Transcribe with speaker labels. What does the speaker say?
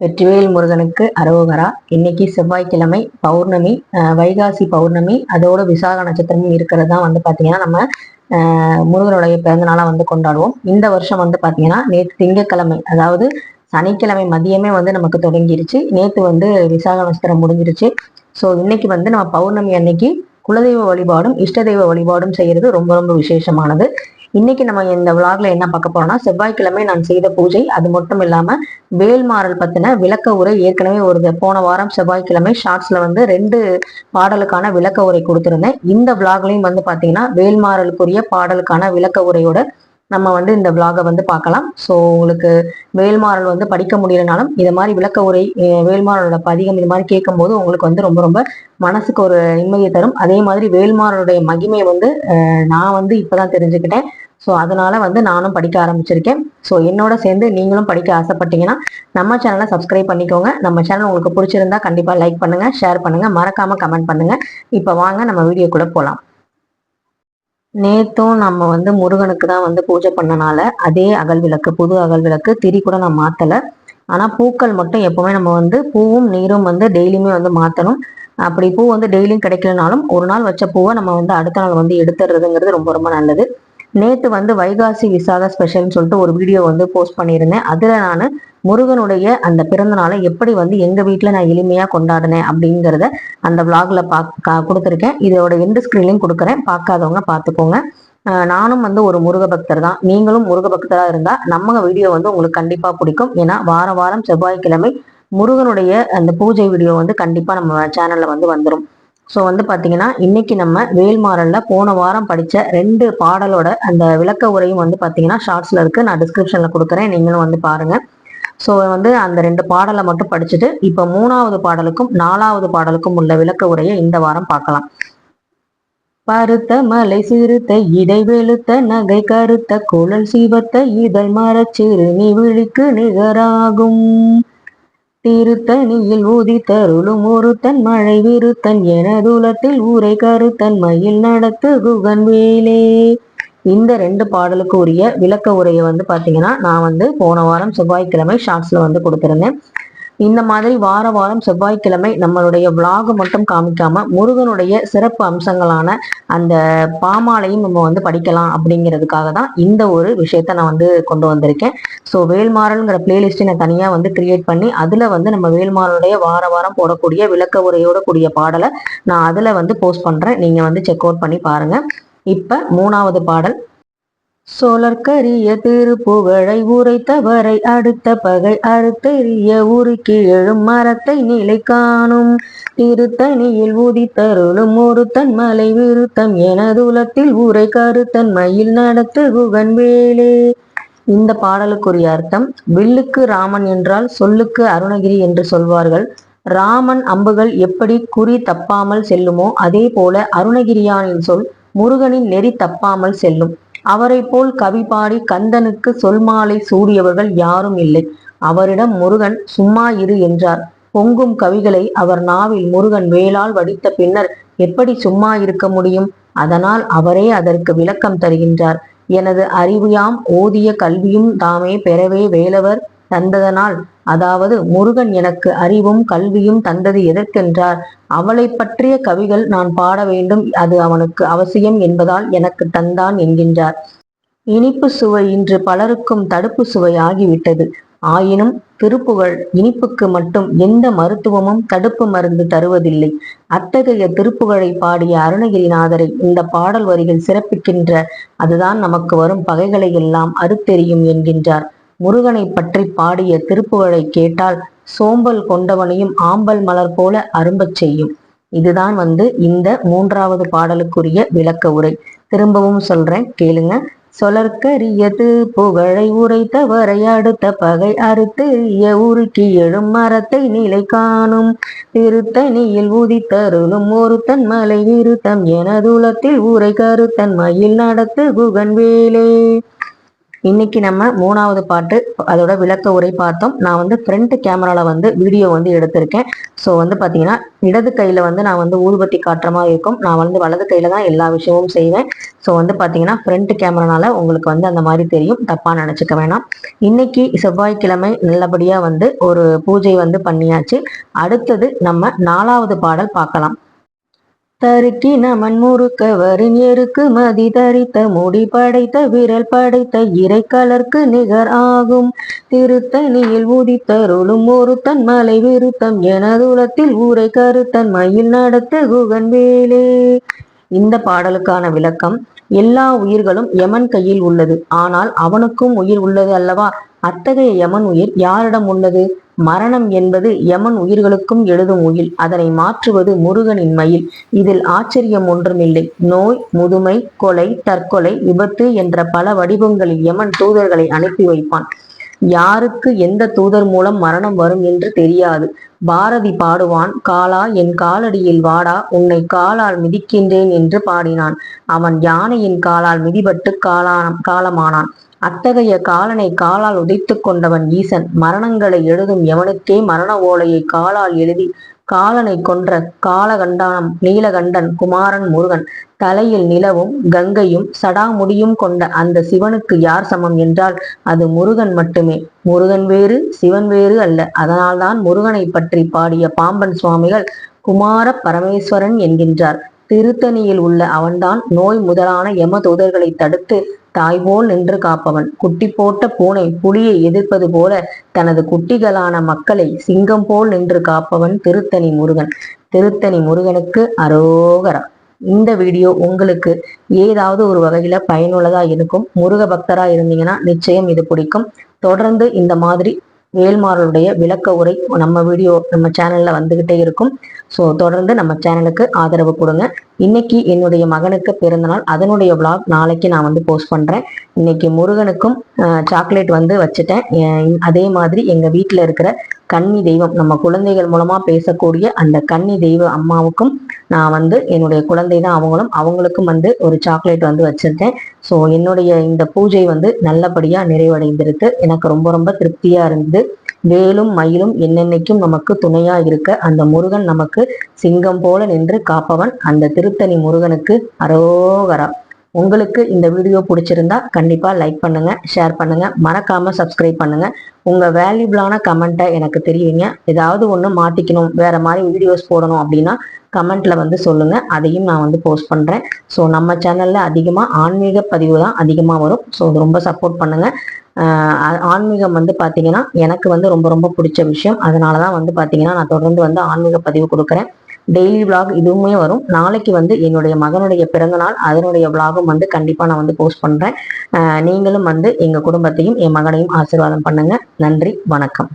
Speaker 1: வெற்றிவேல் முருகனுக்கு அரோகரா இன்னைக்கு செவ்வாய்க்கிழமை பௌர்ணமி வைகாசி பௌர்ணமி அதோட விசாக நட்சத்திரமும் இருக்கிறது தான் வந்து பார்த்தீங்கன்னா நம்ம முருகனுடைய பிறந்த நாளாக வந்து கொண்டாடுவோம். இந்த வருஷம் வந்து பார்த்தீங்கன்னா நேற்று திங்கட்கிழமை அதாவது சனிக்கிழமை மதியமே வந்து நமக்கு தொடங்கிருச்சு. நேற்று வந்து விசாக நட்சத்திரம் முடிஞ்சிருச்சு. ஸோ இன்னைக்கு வந்து நம்ம பௌர்ணமி அன்னைக்கு குலதெய்வ வழிபாடும் இஷ்ட தெய்வ வழிபாடும் செய்கிறது ரொம்ப ரொம்ப விசேஷமானது. இன்னைக்கு நம்ம இந்த விளாக்ல என்ன பார்க்க போறோம்னா செவ்வாய்க்கிழமை நான் செய்த பூஜை. அது மட்டும் இல்லாம வேல்மாறல் பத்தின விளக்க உரை ஏற்கனவே ஒரு போன வாரம் செவ்வாய்க்கிழமை ஷார்ட்ஸ்ல வந்து ரெண்டு பாடலுக்கான விளக்க உரை கொடுத்திருந்தேன். இந்த விளாக்லையும் வந்து பாத்தீங்கன்னா வேல்மாறலுக்குரிய பாடலுக்கான விளக்க உரையோட நம்ம வந்து இந்த விளாகை வந்து பார்க்கலாம். ஸோ உங்களுக்கு வேல்மாறல் வந்து படிக்க முடியலனாலும் இதை மாதிரி விளக்க உரை அஹ் வேல்மாறலோட பதிகம் இது மாதிரி கேட்கும்போது உங்களுக்கு வந்து ரொம்ப ரொம்ப மனசுக்கு ஒரு நிம்மதியை தரும். அதே மாதிரி வேல்மாறலுடைய மகிமையை வந்து நான் வந்து இப்போதான் தெரிஞ்சுக்கிட்டேன். ஸோ அதனால வந்து நானும் படிக்க ஆரம்பிச்சிருக்கேன். ஸோ என்னோட சேர்ந்து நீங்களும் படிக்க ஆசைப்பட்டீங்கன்னா நம்ம சேனலை சப்ஸ்கிரைப் பண்ணிக்கோங்க. நம்ம சேனல் உங்களுக்கு பிடிச்சிருந்தா கண்டிப்பாக லைக் பண்ணுங்கள் ஷேர் பண்ணுங்கள் மறக்காமல் கமெண்ட் பண்ணுங்க. இப்போ வாங்க நம்ம வீடியோக்குள்ளே போகலாம் நேத்தும் நம்ம வந்து முருகனுக்கு தான் வந்து பூஜை பண்ணனால அதே அகல் விளக்கு புது அகல் விளக்கு திரி கூட நான் மாத்தல. ஆனா பூக்கள் மட்டும் எப்பவுமே நம்ம வந்து பூவும் நீரும் வந்து டெய்லியுமே வந்து மாத்தணும். அப்படி பூ வந்து டெய்லியும் கிடைக்கலனாலும் ஒரு நாள் வச்ச பூவை நம்ம வந்து அடுத்த நாள் வந்து எடுத்துறதுங்கிறது ரொம்ப ரொம்ப நல்லது. நேற்று வந்து வைகாசி விசாக ஸ்பெஷல்னு சொல்லிட்டு ஒரு வீடியோ வந்து போஸ்ட் பண்ணியிருந்தேன். அதில் நான் முருகனுடைய அந்த பிறந்த நாளை எப்படி வந்து எங்கள் வீட்டில் நான் எளிமையாக கொண்டாடினேன் அப்படிங்கிறத அந்த விளாகில் பா கொடுத்துருக்கேன். இதோட எந்த ஸ்க்ரீன்லையும் கொடுக்குறேன். பார்க்காதவங்க பார்த்துக்கோங்க. நானும் வந்து ஒரு முருக பக்தர் தான். நீங்களும் முருக பக்தராக இருந்தால் நம்ம வீடியோ வந்து உங்களுக்கு கண்டிப்பாக பிடிக்கும். ஏன்னா வாரம் வாரம் செவ்வாய்க்கிழமை முருகனுடைய அந்த பூஜை வீடியோ வந்து கண்டிப்பாக நம்ம சேனலில் வந்து வந்துடும் ஸோ வந்து பார்த்தீங்கன்னா இன்னைக்கு நம்ம வேல்மாறல்ல போன வாரம் படித்த ரெண்டு பாடலோட அந்த விளக்க உரையும் வந்து பார்த்தீங்கன்னா ஷார்ட்ஸில் இருக்குது நான் டிஸ்கிரிப்ஷனில் கொடுக்குறேன். நீங்களும் வந்து பாருங்கள் ஸோ வந்து அந்த ரெண்டு பாடலை மட்டும் படிச்சுட்டு இப்போ மூணாவது பாடலுக்கும் நாலாவது பாடலுக்கும் உள்ள விளக்க உரையை இந்த வாரம் பார்க்கலாம். பருத்த மலை சிறுத்த இடை வெளுத்த நகை கருத்த குழல் சீவத்த இதழ் மரச்சிறு நிவிழிக்கு நிகராகும். திருத்தணியில் ஊதித்தருளும் ஒருத்தன் மழை விருத்தன் எனதுலத்தில் ஊரை கருத்தன் மயில் நடத்து குகன் வேலே. இந்த ரெண்டு பாடலுக்கு உரிய விளக்க உரையை வந்து பாத்தீங்கன்னா நான் வந்து போன வாரம் செவ்வாய்க்கிழமை ஷார்ட்ஸில் வந்து கொடுத்துருந்தேன். இந்த மாதிரி வார வாரம் செவ்வாய்க்கிழமை நம்மளுடைய vlog மட்டும் காமிக்காம முருகனுடைய சிறப்பு அம்சங்களான அந்த பாமாலையும் நம்ம வந்து படிக்கலாம் அப்படிங்கிறதுக்காக தான் இந்த ஒரு விஷயத்த நான் வந்து கொண்டு வந்திருக்கேன். ஸோ வேல்மாறல்ங்கிற பிளேலிஸ்ட்டை நான் தனியாக வந்து கிரியேட் பண்ணி அதில் வந்து நம்ம வேல்மாறனுடைய வார வாரம் போடக்கூடிய விளக்க உரையோட கூடிய பாடலை நான் அதில் வந்து போஸ்ட் பண்ணுறேன் நீங்கள் வந்து செக் அவுட் பண்ணி பாருங்கள் இப்போ மூணாவது பாடல். சோழர்க்கரிய திருப்புகழை உரைத்தவரை அடுத்த பகை அறுத்தெறிய உருக்கி எழும் மரத்தை நிலை காணும். திருத்தணியில் உதித்தருளும் தன் மலை விருத்தம் எனதுலத்தில் உரை கருத்தன் மயில் நடத்து குகன் வேலே. இந்த பாடலுக்குரிய அர்த்தம் வில்லுக்கு ராமன் என்றால் சொல்லுக்கு அருணகிரி என்று சொல்வார்கள். ராமன் அம்புகள் எப்படி குறி தப்பாமல் செல்லுமோ அதே போல அருணகிரியானின் சொல் முருகனின் நெறி தப்பாமல் செல்லும். அவரை போல் கவி பாடி கந்தனுக்கு சொல்மாலை சூடியவர்கள் யாரும் இல்லை. அவரிடம் முருகன் சும்மா இரு என்றார். பொங்கும் கவிகளை அவர் நாவில் முருகன் வேளால் வடித்த பின்னர் எப்படி சும்மா இருக்க முடியும்? அதனால் அவரே அதற்கு விளக்கம் தருகின்றார். எனது அறிவியாம் ஓதிய கல்வியும் தாமே பெறவே வேலவர். தந்ததனால் அதாவது முருகன் எனக்கு அறிவும் கல்வியும் தந்தது எதற்கென்றார்? அவளை பற்றிய கவிகள் நான் பாட வேண்டும் அது அவனுக்கு அவசியம் என்பதால் எனக்கு தந்தான் என்கின்றார். இனிப்பு சுவை இன்று பலருக்கும் தடுப்பு சுவை ஆகிவிட்டது. ஆயினும் திருப்புகழ் இனிப்புக்கு மட்டும் எந்த மருத்துவமும் தடுப்பு மருந்து தருவதில்லை. அத்தகைய திருப்புகழை பாடிய அருணகிரிநாதரை இந்த பாடல் வரிகள் சிறப்பிக்கின்ற அதுதான் நமக்கு வரும் பகைகளை எல்லாம் அறுத்தெறியும் என்கின்றார். முருகனை பற்றி பாடிய திருப்புகழை கேட்டால் சோம்பல் கொண்டவனையும் ஆம்பல் மலர் போல அரும்பச் செய்யும். இதுதான் வந்து இந்த மூன்றாவது பாடலுக்குரிய விளக்க உரை. திரும்பவும் சொல்றேன் கேளுங்க. சொலற்கரியது புகழை உரைத்தவரை அடுத்த பகை அறுத்து உருக்கி எழும் மரத்தை நிலை காணும். திருத்தணியில் உதித்தருளும் ஒருத்தன் மலை விருத்தம் எனதுலத்தில் உரை கருத்தன் மயில் நடத்து குகன் வேலே. இன்னைக்கு நம்ம மூணாவது பாட்டு அதோட விளக்க உரை பார்த்தோம். நான் வந்து ஃப்ரண்ட் கேமரால வந்து வீடியோ வந்து எடுத்திருக்கேன். ஸோ வந்து பார்த்தீங்கன்னா இடது கையில வந்து நான் வந்து ஊதுபத்தி காட்டுற மாதிரி இருக்கும். நான் வந்து வலது கையில தான் எல்லா விஷயமும் செய்வேன். ஸோ வந்து பார்த்தீங்கன்னா ஃப்ரண்ட் கேமரானால உங்களுக்கு வந்து அந்த மாதிரி தெரியும். தப்பாக நினச்சிக்க வேணாம். இன்னைக்கு செவ்வாய்க்கிழமை நல்லபடியாக வந்து ஒரு பூஜை வந்து பண்ணியாச்சு. அடுத்தது நம்ம நாலாவது பாடல் பார்க்கலாம். தருக்கி நமன் முறுக்க வரின் எருக்கு மதி தரித்த முடி படைத்த விரல் படைத்த இறை கலர்க்கு நிகர் ஆகும். திருத்தணியில் உதித்தருளும் ஒருத்தன் மலை விருத்தம் எனதுலத்தில் ஊரை கருத்தன் மயில் நடத்த குகன் வேலே. இந்த பாடலுக்கான விளக்கம் எல்லா உயிர்களும் எமன் கையில் உள்ளது. ஆனால் அவனுக்கும் உயிர் உள்ளது அல்லவா? அத்தகைய யமன் உயிர் யாரிடம் உள்ளது மரணம் என்பது யமன் உயிர்களுக்கும் எழுதும் உயில். அதனை மாற்றுவது முருகனின் மயில். இதில் ஆச்சரியம் ஒன்றுமில்லை. நோய் முதுமை கொலை தற்கொலை விபத்து என்ற பல வடிவங்களில் யமன் தூதர்களை அனுப்பி வைப்பான். யாருக்கு எந்த தூதர் மூலம் மரணம் வரும் என்று தெரியாது. பாரதி பாடுவான் காலா என் காலடியில் வாடா உன்னை காலால் மிதிக்கின்றேன் என்று பாடினான். அவன் யானையின் காலால் மிதிபட்டு காலான காலமானான். அத்தகைய காலனை காலால் உதைத்து கொண்டவன் ஈசன். மரணங்களை எழுதும் எவனுக்கே மரண ஓலையை காலால் எழுதி காலனை கொன்ற காலகண்டானம் நீலகண்டன் குமாரன் முருகன். தலையில் நிலவும் கங்கையும் சடாமுடியும் கொண்ட அந்த சிவனுக்கு யார் சமம் என்றால் அது முருகன் மட்டுமே. முருகன் வேறு சிவன் வேறு அல்ல. அதனால்தான் முருகனை பற்றி பாடிய பாம்பன் சுவாமிகள் குமார பரமேஸ்வரன் என்கின்றார். திருத்தணியில் உள்ள அவன்தான் நோய் முதலான யம தூதர்களை தடுத்து தாய் போல் நின்று காப்பவன். குட்டி போட்ட பூனை புலியை எதிர்ப்பது போல தனது குட்டிகளான மக்களை சிங்கம் போல் நின்று காப்பவன் திருத்தணி முருகன். திருத்தணி முருகனுக்கு அரோகரா. இந்த வீடியோ உங்களுக்கு ஏதாவது ஒரு வகையில பயனுள்ளதா இருக்கும் முருக பக்தரா இருந்தீங்கன்னா நிச்சயம் இது பிடிக்கும். தொடர்ந்து இந்த மாதிரி வேல்மாரலுடைய விளக்க உரை நம்ம வீடியோ நம்ம சேனல்ல வந்துகிட்டே இருக்கும். ஸோ தொடர்ந்து நம்ம சேனலுக்கு ஆதரவு கொடுங்க. இன்னைக்கு என்னுடைய மகனுக்கு பிறந்தநாள். அதனுடைய விளாக் நாளைக்கு நான் வந்து போஸ்ட் பண்றேன். இன்னைக்கு முருகனுக்கும் சாக்லேட் வந்து வச்சுட்டேன். அதே மாதிரி எங்க வீட்டில் இருக்கிற கன்னி தெய்வம். நம்ம குழந்தைகள் மூலமா பேசக்கூடிய அந்த கன்னி தெய்வ அம்மாவுக்கும் நான் வந்து என்னுடைய குழந்தை தான் அவங்களும். அவங்களுக்கும் வந்து ஒரு சாக்லேட் வந்து வச்சிருக்கேன். ஸோ என்னுடைய இந்த பூஜை வந்து நல்லபடியா நிறைவடைந்திருக்கு. எனக்கு ரொம்ப ரொம்ப திருப்தியா இருந்தது. வேலும் மயிலும் என்னென்னைக்கும் நமக்கு துணையா இருக்க அந்த முருகன் நமக்கு சிங்கம் போல நின்று காப்பவன். அந்த திருத்தணி முருகனுக்கு அரோகரா. உங்களுக்கு இந்த வீடியோ பிடிச்சிருந்தா கண்டிப்பாக லைக் பண்ணுங்க ஷேர் பண்ணுங்க. மறக்காம சப்ஸ்கிரைப் பண்ணுங்க. உங்க வேல்யூபிளான கமெண்ட்டை எனக்கு தெரியுங்க. ஏதாவது ஒன்று மாற்றிக்கணும் வேற மாதிரி வீடியோஸ் போடணும் அப்படின்னா கமெண்ட்ல வந்து சொல்லுங்க. அதையும் நான் வந்து போஸ்ட் பண்றேன். ஸோ நம்ம சேனல்ல அதிகமாக ஆன்மீக பதிவு தான் அதிகமாக வரும். ஸோ ரொம்ப சப்போர்ட் பண்ணுங்க. ஆன்மீகம் வந்து பார்த்தீங்கன்னா எனக்கு வந்து ரொம்ப ரொம்ப பிடிச்ச விஷயம். அதனால தான் வந்து பார்த்தீங்கன்னா நான் தொடர்ந்து வந்து ஆன்மீக பதிவு கொடுக்குறேன். டெய்லி விளாக் இதுவுமே வரும். நாளைக்கு வந்து என்னுடைய மகனுடைய பிறந்தநாள் அதனுடைய விளாகும் வந்து கண்டிப்பாக நான் வந்து போஸ்ட் பண்ணுறேன் நீங்களும் வந்து எங்கள் குடும்பத்தையும் என் மகனையும் ஆசீர்வாதம் பண்ணுங்க. நன்றி வணக்கம்.